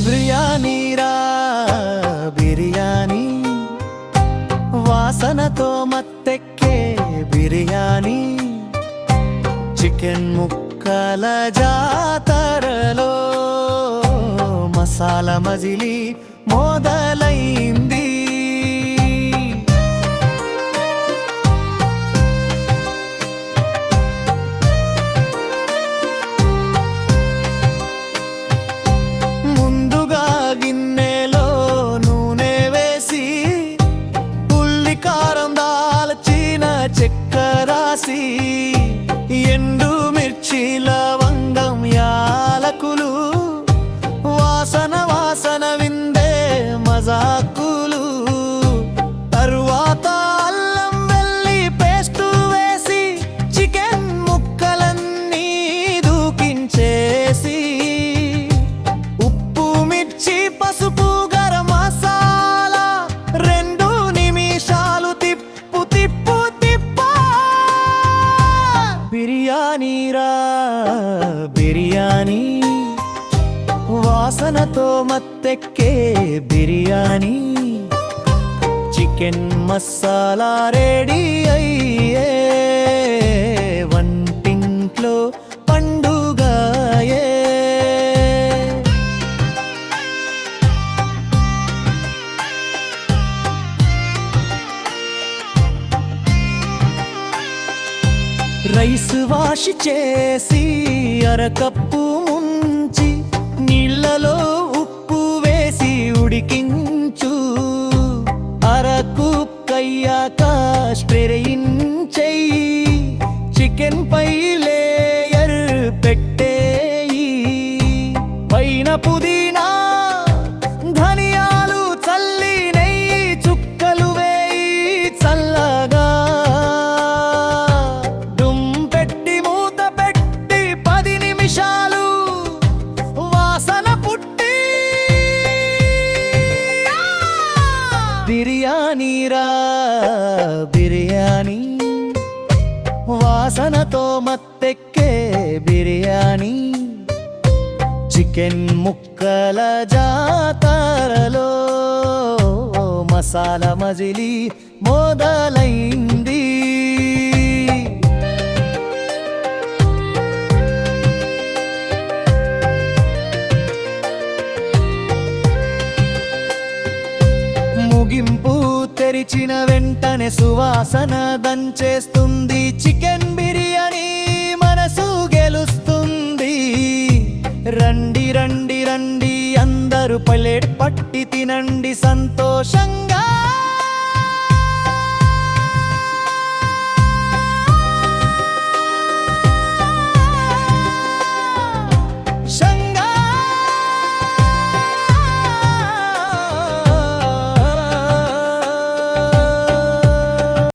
బిర్యానీ రా బిర్యానీ. వాసనతో మత్తెక్కే బిర్యానీ. చికెన్ ముక్కల జాతరలో మసాలా మజిలి మొదలైంది. బిర్యానీ వాసనతో మత్తెక్కే బిర్యానీ చికెన్ మసాలా రెడీ అయ్యే వంటింట్లో పండుగయే. రైస్ వాష్ చేసి అరకప్ స్ట్రెయిన్ చెయ్యి చికెన్ పై లే బిర్యానీ రా బిర్యానీ. వాసనతో మత్తెక్కే బిర్యానీ. చికెన్ ముక్కల జాతరలో మసాలా మజిలీ మొదలైంది తెరిచిన వెంటనే సువాసన దంచేస్తుంది. చికెన్ బిర్యానీ మనసు గెలుస్తుంది. రండి రండి రండి అందరూ ప్లేట్ పట్టి తినండి. సంతోషంగా